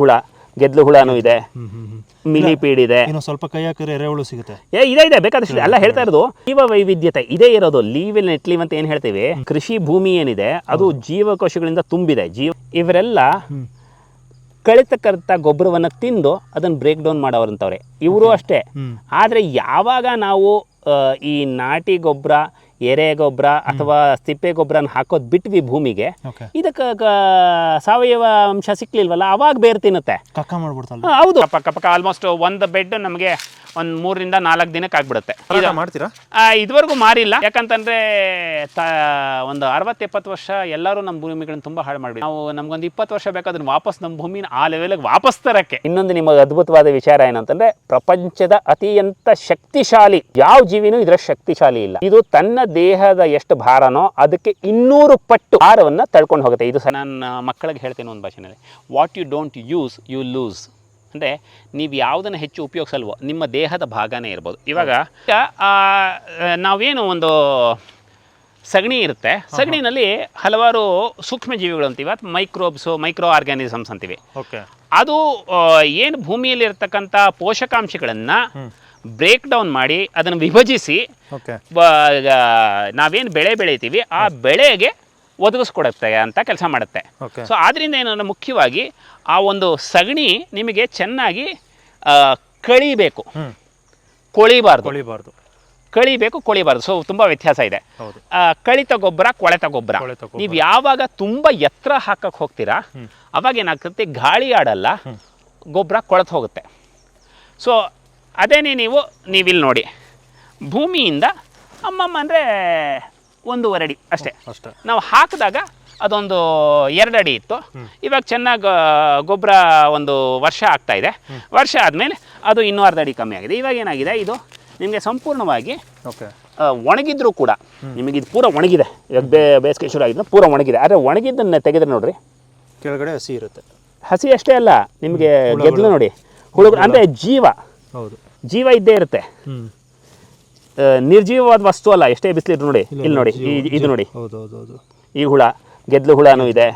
ಹುಳ ಗೆದ್ಲು ಹುಳಾನು ಇದೆ. ಮಿಲಿ ಪೀಡ್ ಹ್ಮ್ ಮಿಲಿಪೀಡ್ ಇದೆ. ಇನ್ನು ಸ್ವಲ್ಪ ಕೈ ಹಾಕಿದ್ರೆ ಎರೆಹುಳು ಸಿಗುತ್ತೆ. ಏ ಇದೆ ಇದೆ ಬೇಕಾದಷ್ಟು ಎಲ್ಲ ಹೇಳ್ತಾ ಇರೋದು ಜೀವ ವೈವಿಧ್ಯತೆ ಇದೇ ಇರೋದು. ಲೀವ್ ಇನ್ ನೆಟ್ ಲೀವ್ ಅಂತ ಏನ್ ಹೇಳ್ತೀವಿ? ಕೃಷಿ ಭೂಮಿ ಏನಿದೆ ಅದು ಜೀವಕೋಶಗಳಿಂದ ತುಂಬಿದೆ. ಜೀವ ಇವರೆಲ್ಲ ಕಳಿತಕ್ಕಂಥ ಗೊಬ್ಬರವನ್ನು ತಿಂದು ಅದನ್ನು ಬ್ರೇಕ್ ಡೌನ್ ಮಾಡೋರಂತವ್ರೆ. ಇವರು ಅಷ್ಟೇ. ಆದರೆ ಯಾವಾಗ ನಾವು ಈ ನಾಟಿ ಗೊಬ್ಬರ ಎರೆ ಗೊಬ್ಬರ ಅಥವಾ ತಿಪ್ಪೆ ಗೊಬ್ಬರನ ಹಾಕೋದು ಬಿಟ್ವಿ ಭೂಮಿಗೆ. ಇದಕ್ಕೆ ಗ- ಸಾವಯವ ಅಂಶ ಸಿಕ್ಲಿಲ್ವಲ್ಲ ಅವಾಗ ಬೇರೆ ತಿನ್ನುತ್ತೆ. ಹೌದು. ಪಕ್ಕ ಪಕ್ಕ ಆಲ್ಮೋಸ್ಟ್ ಒಂದು ಬೆಡ್ ನಮಗೆ ಒಂದು ಮೂರರಿಂದ ನಾಲ್ಕು ದಿನಕ್ಕೆ ಆಗ್ಬಿಡುತ್ತೆ. ಮಾಡ್ತೀರಾ? ಇದುವರೆಗೂ ಮಾರಿಲ್ಲ. ಯಾಕಂತಂದ್ರೆ ತ ಒಂದು ಅರವತ್ತು ಎಪ್ಪತ್ತು ವರ್ಷ ಎಲ್ಲರೂ ನಮ್ಮ ಭೂಮಿಗಳನ್ನ ತುಂಬ ಹಾಳು ಮಾಡಿ ನಾವು ನಮ್ಗೊಂದು ಇಪ್ಪತ್ತು ವರ್ಷ ಬೇಕಾದ್ರೆ ವಾಪಸ್ ನಮ್ಮ ಭೂಮಿನ ಆ ಲೆವೆಲ್ಗೆ ವಾಪಸ್ ತರಕ್ಕೆ. ಇನ್ನೊಂದು ನಿಮಗೆ ಅದ್ಭುತವಾದ ವಿಚಾರ ಏನಂತಂದ್ರೆ ಪ್ರಪಂಚದ ಅತಿಯಂತ ಶಕ್ತಿಶಾಲಿ ಯಾವ ಜೀವಿನೂ ಇದರ ಶಕ್ತಿಶಾಲಿ ಇಲ್ಲ. ಇದು ತನ್ನ ದೇಹದ ಎಷ್ಟು ಭಾರನೋ ಅದಕ್ಕೆ ಇನ್ನೂರು ಪಟ್ಟು ಭಾರವನ್ನು ತಳ್ಕೊಂಡು ಹೋಗುತ್ತೆ. ಇದು ಸಹ ನನ್ನ ಮಕ್ಕಳಿಗೆ ಹೇಳ್ತೇನೆ ಒಂದು ಭಾಷೆನಲ್ಲಿ. What you don't use you lose ಅಂದರೆ ನೀವು ಯಾವುದನ್ನು ಹೆಚ್ಚು ಉಪಯೋಗಿಸಲ್ವೋ ನಿಮ್ಮ ದೇಹದ ಭಾಗನೇ ಇರ್ಬೋದು. ಇವಾಗ ನಾವೇನು ಒಂದು ಸಗಣಿ ಇರುತ್ತೆ. ಸಗಣಿನಲ್ಲಿ ಹಲವಾರು ಸೂಕ್ಷ್ಮ ಜೀವಿಗಳು ಅಂತೀವಿ ಅಥವಾ ಮೈಕ್ರೋಬ್ಸು ಮೈಕ್ರೋ ಆರ್ಗ್ಯಾನಿಸಮ್ಸ್ ಅಂತೀವಿ. ಓಕೆ. ಅದು ಏನು ಭೂಮಿಯಲ್ಲಿ ಇರ್ತಕ್ಕಂಥ ಪೋಷಕಾಂಶಗಳನ್ನು ಬ್ರೇಕ್ ಡೌನ್ ಮಾಡಿ ಅದನ್ನು ವಿಭಜಿಸಿ ನಾವೇನು ಬೆಳೆ ಬೆಳಿತೀವಿ ಆ ಬೆಳೆಗೆ ಒದಗಿಸ್ಕೊಡುತ್ತೆ ಅಂತ ಕೆಲಸ ಮಾಡುತ್ತೆ. ಸೊ ಆದ್ರಿಂದ ಏನಂದ್ರೆ ಮುಖ್ಯವಾಗಿ ಆ ಒಂದು ಸಗಣಿ ನಿಮಗೆ ಚೆನ್ನಾಗಿ ಕಳಿಬೇಕು. ಕೊಳಿಬಾರ್ದು. ಕೊಳಿಬಾರ್ದು. ಕಳಿಬೇಕು ಕೊಳಿಬಾರ್ದು. ಸೊ ತುಂಬ ವ್ಯತ್ಯಾಸ ಇದೆ. ಕೊಳೆತ ಗೊಬ್ಬರ ಕೊಳೆತ ಗೊಬ್ಬರ. ನೀವು ಯಾವಾಗ ತುಂಬ ಎತ್ತರ ಹಾಕಕ್ಕೆ ಹೋಗ್ತೀರಾ ಅವಾಗ ಏನಾಗ್ತದೆ ಗಾಳಿ ಆಡಲ್ಲ ಗೊಬ್ಬರ ಕೊಳೆತು ಹೋಗುತ್ತೆ. ಸೊ ಅದೇನೇ ನೀವು ನೀವಿಲ್ಲಿ ನೋಡಿ. ಭೂಮಿಯಿಂದ ಅಮ್ಮಮ್ಮ ಅಂದರೆ ಒಂದೂವರೆ ಅಡಿ ಅಷ್ಟೇ. ಅಷ್ಟೇ. ನಾವು ಹಾಕಿದಾಗ ಅದೊಂದು ಎರಡು ಅಡಿ ಇತ್ತು. ಇವಾಗ ಚೆನ್ನಾಗಿ ಗೊಬ್ಬರ ಒಂದು ವರ್ಷ ಆಗ್ತಾ ಇದೆ. ವರ್ಷ ಆದಮೇಲೆ ಅದು ಇನ್ನೂ ಅರ್ಧ ಅಡಿ ಕಮ್ಮಿ ಆಗಿದೆ. ಇವಾಗ ಏನಾಗಿದೆ ಇದು ನಿಮಗೆ ಸಂಪೂರ್ಣವಾಗಿ ಓಕೆ. ಒಣಗಿದ್ರೂ ಕೂಡ ನಿಮಗೆ ಇದು ಪೂರ ಒಣಗಿದೆ. ಇವಾಗ ಬೇ ಬೇಸಿಗೆ ಶುರು ಆಗಿದ್ದು ಪೂರ ಒಣಗಿದೆ. ಆದರೆ ಒಣಗಿದ್ದನ್ನು ತೆಗೆದ್ರೆ ನೋಡ್ರಿ. ಕೆಳಗಡೆ ಹಸಿ ಇರುತ್ತೆ. ಹಸಿ ಅಷ್ಟೇ ಅಲ್ಲ ನಿಮಗೆ ಗೆದ್ದಲು ನೋಡಿ. ಹುಳುಗಳು ಅಂದರೆ ಜೀವ. ಹೌದು. ಜೀವ ಇದ್ದೇ ಇರುತ್ತೆ. ನಿರ್ಜೀವವಾದ ವಸ್ತು ಅಲ್ಲ ಎಷ್ಟೇ ಬಿಸಿಲಿದ್ರು ನೋಡಿ. ಇಲ್ಲಿ ನೋಡಿ ಇದು ನೋಡಿ. ಈ ಹುಳ ಗೆದ್ಲು ಹುಳನೂ ಇದೆ.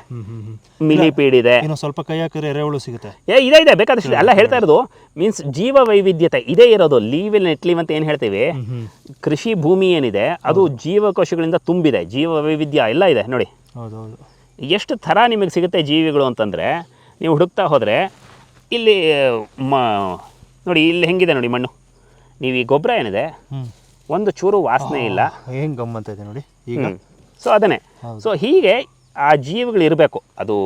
ಮಿಲಿಪೀಡ್ ಇದೆ. ಸ್ವಲ್ಪ ಕೈ ಹಾಕಿದ್ರೆ ಎರೆಹುಳು ಸಿಗುತ್ತೆ. ಏ ಇದೆ ಇದೆ ಬೇಕಾದಷ್ಟು ಅಲ್ಲ ಹೇಳ್ತಾ ಇರೋದು ಮೀನ್ಸ್ ಜೀವ ವೈವಿಧ್ಯತೆ ಇದೇ ಇರೋದು. ಲೀವ್ ಇಲ್ ನೆಟ್ ಲೀವ್ ಅಂತ ಏನು ಹೇಳ್ತೀವಿ? ಕೃಷಿ ಭೂಮಿ ಏನಿದೆ ಅದು ಜೀವಕೋಶಗಳಿಂದ ತುಂಬಿದೆ. ಜೀವ ವೈವಿಧ್ಯ ಎಲ್ಲ ಇದೆ ನೋಡಿ. ಎಷ್ಟು ಥರ ನಿಮಗೆ ಸಿಗುತ್ತೆ ಜೀವಿಗಳು ಅಂತಂದರೆ ನೀವು ಹುಡುಕ್ತಾ ಹೋದರೆ ಇಲ್ಲಿ ಮ ನೋಡಿ ಇಲ್ಲಿ ಹೆಂಗಿದೆ ನೋಡಿ ಮಣ್ಣು. ನೀವು ಈ ಗೊಬ್ಬರ ಏನಿದೆ ಒಂದು ಚೂರು ವಾಸನೆ ಇಲ್ಲ. ಹೆಂಗ್ ಗಮ್ಮಂತ ಇದೆ ನೋಡಿ ಈಗ. ಸೊ ಅದನ್ನೇ. ಸೊ ಹೀಗೆ ಆ ಜೀವಿಗಳು ಇರಬೇಕು. ಅದು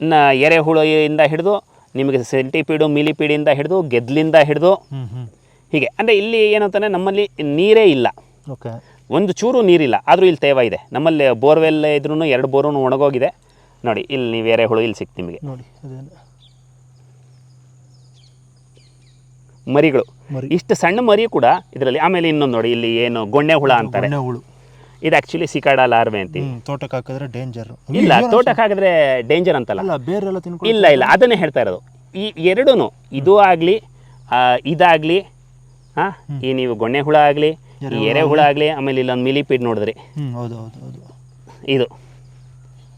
ಇನ್ನು ಎರೆಹುಳಿಯಿಂದ ಹಿಡಿದು ನಿಮಗೆ ಸೆಂಟಿಪೀಡು ಮಿಲಿಪೀಡಿಯಿಂದ ಹಿಡಿದು ಗೆದ್ಲಿಂದ ಹಿಡಿದು. ಹೀಗೆ. ಅಂದರೆ ಇಲ್ಲಿ ಏನಂತಾನೆ ನಮ್ಮಲ್ಲಿ ನೀರೇ ಇಲ್ಲ. ಓಕೆ. ಒಂದು ಚೂರು ನೀರಿಲ್ಲ. ಆದರೂ ಇಲ್ಲಿ ತೇವ ಇದೆ. ನಮ್ಮಲ್ಲಿ ಬೋರ್ವೆಲ್ ಇದ್ರೂ ಎರಡು ಬೋರೂ ಒಣಗೋಗಿದೆ. ನೋಡಿ ಇಲ್ಲಿ ನೀವು ಎರೆಹುಳು ಇಲ್ಲಿ ಸಿಕ್ತು ನಿಮಗೆ. ನೋಡಿ ಅದೇನು ಮರಿಗಳು. ಮರಿ. ಇಷ್ಟು ಸಣ್ಣ ಮರಿ ಕೂಡ ಇದರಲ್ಲಿ. ಆಮೇಲೆ ಇನ್ನೊಂದು ನೋಡಿ ಇಲ್ಲಿ ಏನು ಗೊಂಡೆ ಹುಳ ಅಂತಾರೆ. ಹುಳು. ಇದು ಆಕ್ಚುಲಿ ಸಿಕಾಡ ಲಾರ್ವೆ ಅಂತ ತೋಟಕ್ಕೆ ಹಾಕಿದ್ರೆ ಡೇಂಜರ್ ಇಲ್ಲ ತೋಟಕ್ಕೆ ಹಾಕಿದ್ರೆ ಡೇಂಜರ್ ಅಂತಲ್ಲ. ತಿನ್ಕೊಂಡು ಇಲ್ಲ ಇಲ್ಲ ಅದನ್ನೇ ಹೇಳ್ತಾ ಇರೋದು. ಈ ಎರಡೂ ಇದು ಆಗಲಿ ಇದಾಗಲಿ ಹಾ ಈ ನೀವು ಗೊಂಡೆ ಹುಳ ಆಗಲಿ ಎರೆ ಹುಳ ಆಗಲಿ. ಆಮೇಲೆ ಇಲ್ಲೊಂದು ಮಿಲಿಪೀಡ್ ನೋಡಿದ್ರಿ. ಹ್ಮ್ ಹೌದು ಹೌದು ಹೌದು. ಇದು.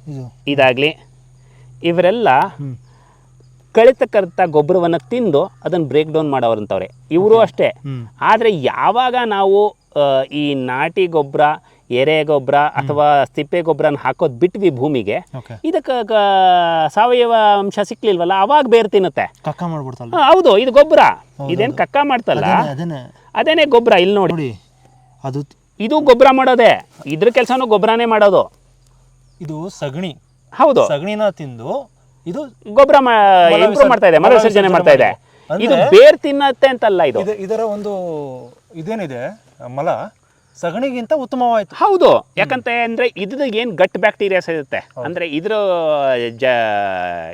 ಇದು. ಇದಾಗಲಿ ಇವರೆಲ್ಲ ಕಳಿತಕ್ಕಂಥ ಗೊಬ್ಬರವನ್ನು ತಿಂದು ಅದನ್ನು ಬ್ರೇಕ್ ಡೌನ್ ಮಾಡೋರಂಥವ್ರೆ ಇವರು ಅಷ್ಟೇ. ಆದರೆ ಯಾವಾಗ ನಾವು ಈ ನಾಟಿ ಗೊಬ್ಬರ ಎರೆ ಗೊಬ್ಬರ ಅಥವಾ ಸಿಪ್ಪೆ ಗೊಬ್ಬರನ ಹಾಕೋದು ಬಿಟ್ವಿ ಭೂಮಿಗೆ ಇದಕ್ಕೆ ಸಾವಯವ ಅಂಶ ಸಿಕ್ಲಿಲ್ವಲ್ಲ ಅವಾಗ ಬೇರೆ ತಿನ್ನುತ್ತೆ. ಹೌದು ಇದು ಗೊಬ್ಬರ. ಇದೇನು ಕಕ್ಕ ಮಾಡ್ತಲ್ಲ? ಅದೇನೆ ಗೊಬ್ಬರ ಇಲ್ಲಿ ನೋಡಿ. ನೋಡಿ ಅದು ಇದು ಗೊಬ್ಬರ ಮಾಡೋದೇ. ಇದ್ರ ಕೆಲಸನೂ ಗೊಬ್ಬರನೇ ಮಾಡೋದು. ಇದು ಸಗಣಿ. ಹೌದು. ಸಗಣಿನ ತಿಂದು ಇದು ಗೊಬ್ಬರ ಇಂಪ್ರೂವ್ ಮಾಡ್ತಾ ಇದೆ ಮಲ ಮಲ ವಿಸರ್ಜನೆ ವಿಸರ್ಜನೆ ಮಾಡ್ತಾ ಇದೆ. ಇದು ಬೇರ್ ತಿನ್ನತ್ತೆ ಅಂತಲ್ಲ ಇದು? ಇದು ಇದರ ಒಂದು ಇದೇನಿದೆ ಮಲ ಸಗಣಿಗಿಂತ ಉತ್ತಮವಾಯ್ತು. ಹೌದು. ಯಾಕಂತ ಅಂದ್ರೆ ಇದ್ರ ಏನು ಗಟ್ ಬ್ಯಾಕ್ಟೀರಿಯಾಸ್ ಇರುತ್ತೆ. ಅಂದ್ರೆ ಇದ್ರ ಜ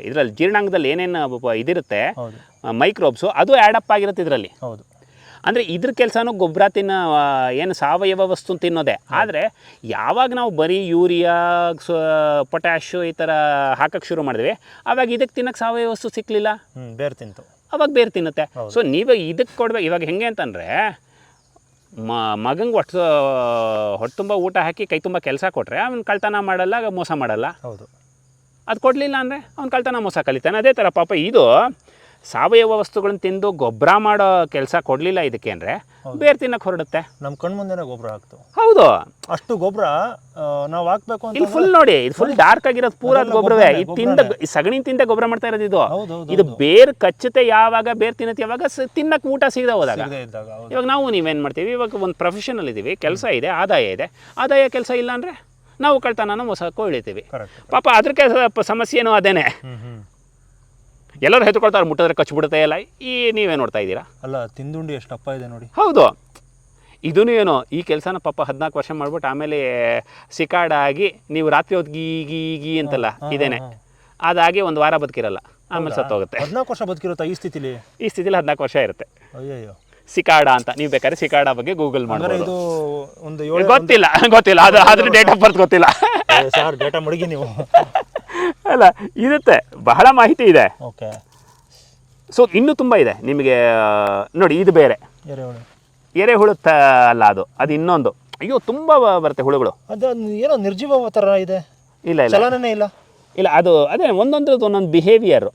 ಇದ್ರಲ್ಲಿ ಜೀರ್ಣಾಂಗದಲ್ಲಿ ಏನೇನು ಇದಿರುತ್ತೆ ಮೈಕ್ರೋಬ್ಸ್ ಮೈಕ್ರೋಬ್ಸು ಅದು ಅಪ್ ಆಗಿರುತ್ತೆ ಇದರಲ್ಲಿ. ಹೌದು. ಅಂದರೆ ಇದ್ರ ಕೆಲಸನೂ ಗೊಬ್ಬರ ತಿನ್ನೋ ಏನು ಸಾವಯವ ವಸ್ತು ತಿನ್ನೋದೆ. ಆದರೆ ಯಾವಾಗ ನಾವು ಬರೀ ಯೂರಿಯಾ ಪೊಟ್ಯಾಶು ಈ ಥರ ಹಾಕಕ್ಕೆ ಶುರು ಮಾಡಿದ್ವಿ ಆವಾಗ ಇದಕ್ಕೆ ತಿನ್ನಕ್ಕೆ ಸಾವಯವ ವಸ್ತು ಸಿಕ್ಕಲಿಲ್ಲ ಬೇರೆ ತಿಂತು. ಅವಾಗ ಬೇರೆ ತಿನ್ನುತ್ತೆ. ಸೊ ನೀವು ಇದಕ್ಕೆ ಕೊಡ್ಬೇಕು ಇವಾಗ ಹೆಂಗೆ ಅಂತಂದರೆ ಮ ಮಗಂಗೆ ಹೊಟ್ಟು ತುಂಬ ಊಟ ಹಾಕಿ ಕೈ ತುಂಬ ಕೆಲಸ ಕೊಟ್ಟರೆ ಅವ್ನು ಕಳ್ತನ ಮಾಡಲ್ಲ ಮೋಸ ಮಾಡಲ್ಲ. ಹೌದು. ಅದು ಕೊಡಲಿಲ್ಲ ಅಂದರೆ ಅವ್ನು ಕಳ್ತನ ಮೋಸ ಕಲಿತಾನೆ. ಅದೇ ಥರ ಪಾಪ ಇದು ಸಾವಯವ ವಸ್ತುಗಳನ್ನ ತಿಂದು ಗೊಬ್ಬರ ಮಾಡೋ ಕೆಲಸ ಕೊಡಲಿಲ್ಲ ಇದಕ್ಕೆ ಅಂದರೆ ಬೇರೆ ತಿನ್ನಕ್ಕೆ ಹೊರಡುತ್ತೆ. ನಮ್ಮ ಕಣ್ ಮುಂದೆನೇ ಗೊಬ್ಬರ ಹಾಕ್ತು. ಹೌದು. ಅಷ್ಟು ಗೊಬ್ಬರ ನಾವು ಹಾಕ್ಬೇಕು ಅಂತ ಇಲ್ಲಿ ಫುಲ್ ನೋಡಿ ಇದು ಫುಲ್ ಡಾರ್ಕ್ ಆಗಿರೋದು ಪೂರ ಗೊಬ್ಬರವೇ. ಇದು ತಿಂದ ಸಗಣಿ ತಿಂದ ಗೊಬ್ಬರ ಮಾಡ್ತಾ ಇರೋದು ಇದು. ಇದು ಬೇರ್ ಕಚ್ಚತೆ ಯಾವಾಗ ಬೇರ್ ತಿನ್ನತ್ತೆ ಯಾವಾಗ ತಿನ್ನಕ್ಕೆ ಊಟ ಸಿಗದೆ ಹೋದಾಗ. ಇವಾಗ ನಾವು ನೀವೇನು ಮಾಡ್ತೀವಿ ಇವಾಗ ಒಂದು ಪ್ರೊಫೆಷನಲ್ ಇದ್ದೀವಿ ಕೆಲಸ ಇದೆ ಆದಾಯ ಇದೆ. ಆದಾಯ ಕೆಲಸ ಇಲ್ಲ ಅಂದರೆ ನಾವು ಕಳ್ತನನ ಮೋಸಕ್ಕೂ ಇಳಿತೀವಿ. ಪಾಪ ಅದಕ್ಕೆ ಸಮಸ್ಯೆನೂ ಅದೇನೆ. ಎಲ್ಲರೂ ಹೆದ್ಕೊಳ್ತಾರೆ ಮುಟ್ಟಿದ್ರೆ ಕಚ್ಚಿಬಿಡುತ್ತೆ ಎಲ್ಲ. ಈ ನೀವೇ ನೋಡ್ತಾ ಇದ್ದೀರಾ? ಅಲ್ಲ ತಿಂದುಂಡಿ ಎಷ್ಟು ಅಪ್ಪ ಇದೆ ನೋಡಿ. ಹೌದು. ಇದೂ ಏನು ಈ ಕೆಲಸನ ಪಾಪ ಹದಿನಾಲ್ಕು ವರ್ಷ ಮಾಡ್ಬಿಟ್ಟು ಆಮೇಲೆ ಸಿಕಾಡ ಆಗಿ ನೀವು ರಾತ್ರಿ ಹೊತ್ತು ಗೀ ಗೀ ಗೀ ಅಂತಲ್ಲ ಇದೇನೆ. ಅದಾಗಿ ಒಂದು ವಾರ ಬದುಕಿರಲ್ಲ ಆಮೇಲೆ ಸತ್ತೋಗುತ್ತೆ. ಹದಿನಾಲ್ಕು ವರ್ಷ ಬದುಕಿರುತ್ತಾ ಈ ಸ್ಥಿತಿಲಿ? ಈ ಸ್ಥಿತಿಲಿ ಹದಿನಾಲ್ಕು ವರ್ಷ ಇರುತ್ತೆ. ಅಯ್ಯಯ್ಯೋ. ಸಿಕಾಡ ಅಂತ ನೀವು ಬೇಕಾದ್ರೆ ಸಿಕಾಡ ಬಗ್ಗೆ ಗೂಗಲ್ ಮಾಡಬಹುದು ಗೊತ್ತಿಲ್ಲ ಗೊತ್ತಿಲ್ಲ ಅದು ಅದ್ರ ಡೇಟ್ ಆಫ್ ಬರ್ತ್ ಗೊತ್ತಿಲ್ಲ. ಸರ್ ಡೇಟಾ ಮಡಗಿ ನೀವು. ಅಲ್ಲ ಇರುತ್ತೆ. ಬಹಳ ಮಾಹಿತಿ ಇದೆ. ಓಕೆ. ಸೊ ಇನ್ನೂ ತುಂಬ ಇದೆ. ನಿಮಗೆ ನೋಡಿ ಇದು ಬೇರೆ. ಎರೆಹುಳು. ಎರೆಹುಳು ತ ಅಲ್ಲ ಅದು. ಅದು ಇನ್ನೊಂದು. ಅಯ್ಯೋ ತುಂಬ ಬರುತ್ತೆ ಹುಳುಗಳು. ಅದು ಏನೋ ನಿರ್ಜೀವ ಥರ ಇದೆ. ಇಲ್ಲ ಇಲ್ಲ. ಚಲನನೇ ಇಲ್ಲ. ಇಲ್ಲ ಅದು ಅದೇ ಒಂದೊಂದ್ರದ್ದು ಒಂದೊಂದು ಬಿಹೇವಿಯರು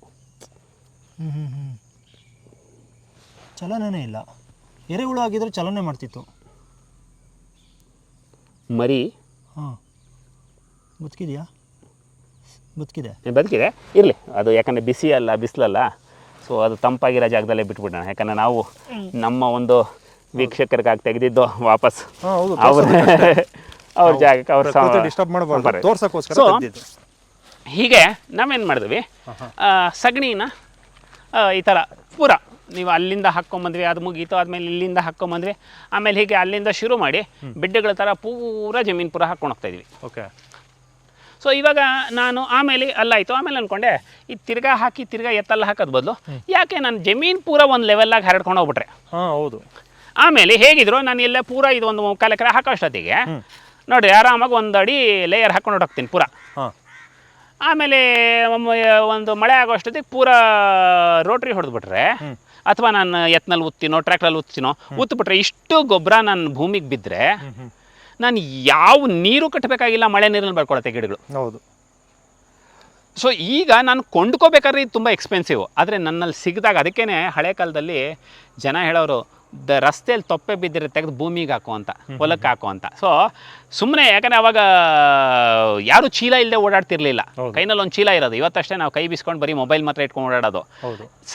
ಚಲನೇ ಇಲ್ಲ. ಎರೆಹುಳು ಆಗಿದ್ರೆ ಚಲನೆ ಮಾಡ್ತಿತ್ತು. ಮರಿ. ಹಾಂ. ಬದುಕಿದೆಯಾ ಬದುಕಿದೆ ಬದುಕಿದೆ? ಇರಲಿ. ಅದು ಯಾಕಂದರೆ ಬಿಸಿ ಅಲ್ಲ ಬಿಸಿಲಲ್ಲ. ಸೊ ಅದು ತಂಪಾಗಿರೋ ಜಾಗದಲ್ಲೇ ಬಿಟ್ಬಿಡೋಣ. ಯಾಕಂದರೆ ನಾವು ನಮ್ಮ ಒಂದು ವೀಕ್ಷಕರಿಗಾಗಿ ತೆಗೆದಿದ್ದು ವಾಪಸ್. ಅವ್ರ ಅವ್ರ ಜಾಗಕ್ಕೆ ಅವ್ರ ಡಿಸ್ಟರ್ಬ್ ಮಾಡಬಾರ್ದು. ತೋರ್ಸಕ್ಕೋಸ್ಕರ ಹೀಗೆ ನಾವೇನು ಮಾಡಿದ್ವಿ? ಸಗಣಿನ ಈ ಥರ ಪೂರ. ನೀವು ಅಲ್ಲಿಂದ ಹಾಕ್ಕೊಂಬಂದ್ವಿ ಅದು ಮುಗೀತು ಆದಮೇಲೆ ಇಲ್ಲಿಂದ ಹಾಕ್ಕೊಂಬಂದ್ವಿ. ಆಮೇಲೆ ಹೀಗೆ ಅಲ್ಲಿಂದ ಶುರು ಮಾಡಿ ಬಿಡ್ಡೆಗಳ ಥರ ಪೂರ ಜಮೀನು ಪೂರ ಹಾಕ್ಕೊಂಡು ಹೋಗ್ತಾ ಇದ್ವಿ. ಓಕೆ ಸೊ ಇವಾಗ ನಾನು ಆಮೇಲೆ ಅಲ್ಲಾಯಿತು. ಆಮೇಲೆ ಅಂದ್ಕೊಂಡೆ ಈ ತಿರ್ಗಾ ಹಾಕಿ ತಿರ್ಗಾ ಎತ್ತಲ್ಲ ಹಾಕೋದು ಬದಲು ಯಾಕೆ ನಾನು ಜಮೀನು ಪೂರ ಒಂದು ಲೆವೆಲ್ಲಾಗಿ ಹರಡ್ಕೊಂಡು ಹೋಗ್ಬಿಟ್ರೆ? ಹಾಂ ಹೌದು. ಆಮೇಲೆ ಹೇಗಿದ್ರು ನಾನು ಎಲ್ಲ ಪೂರ ಇದು ಒಂದು ಮುಕ್ಕಾಲು ಎಕರೆ ಹಾಕೋಷ್ಟೊತ್ತಿಗೆ ನೋಡಿ ಆರಾಮಾಗಿ ಒಂದು ಅಡಿ ಲೇಯರ್ ಹಾಕೊಂಡು ಹೋಗ್ತೀನಿ ಪೂರ. ಹಾಂ. ಆಮೇಲೆ ಒಮ್ಮೆ ಒಂದು ಮಳೆ ಆಗೋಷ್ಟೊತ್ತಿಗೆ ಪೂರ ರೋಟ್ರಿ ಹೊಡೆದ್ಬಿಟ್ರೆ ಅಥವಾ ನಾನು ಎತ್ನಲ್ಲಿ ಉತ್ತಿನೋ ಟ್ರ್ಯಾಕ್ಟ್ರಲ್ಲಿ ಉತ್ತಿನೋ ಉತ್ಬಿಟ್ರೆ ಇಷ್ಟು ಗೊಬ್ಬರ ನನ್ನ ಭೂಮಿಗೆ ಬಿದ್ದರೆ ನಾನು ಯಾವ ನೀರು ಕಟ್ಟಬೇಕಾಗಿಲ್ಲ ಮಳೆ ನೀರನ್ನು ಬರ್ಕೊಳತ್ತೆ ಗಿಡಗಳು. ಹೌದು. ಸೊ ಈಗ ನಾನು ಕೊಂಡ್ಕೋಬೇಕಾದ್ರೆ ಇದು ತುಂಬ ಎಕ್ಸ್ಪೆನ್ಸಿವ್ ಆದರೆ ನನ್ನಲ್ಲಿ ಸಿಗದಾಗ ಅದಕ್ಕೇ ಹಳೆ ಕಾಲದಲ್ಲಿ ಜನ ಹೇಳೋರು ದ ರಸ್ತೆಯಲ್ಲಿ ತೊಪ್ಪೆ ಬಿದ್ದಿರೋ ತೆಗೆದು ಭೂಮಿಗೆ ಹಾಕು ಅಂತ ಹೊಲಕ್ಕೆ ಹಾಕು ಅಂತ. ಸೊ ಸುಮ್ಮನೆ ಯಾಕಂದರೆ ಅವಾಗ ಯಾರು ಚೀಲ ಇಲ್ಲದೆ ಓಡಾಡ್ತಿರ್ಲಿಲ್ಲ. ಕೈನಲ್ಲಿ ಒಂದು ಚೀಲ ಇರೋದು. ಇವತ್ತಷ್ಟೇ ನಾವು ಕೈ ಬಿಸ್ಕೊಂಡು ಬರೀ ಮೊಬೈಲ್ ಮಾತ್ರ ಇಟ್ಕೊಂಡು ಓಡಾಡೋದು.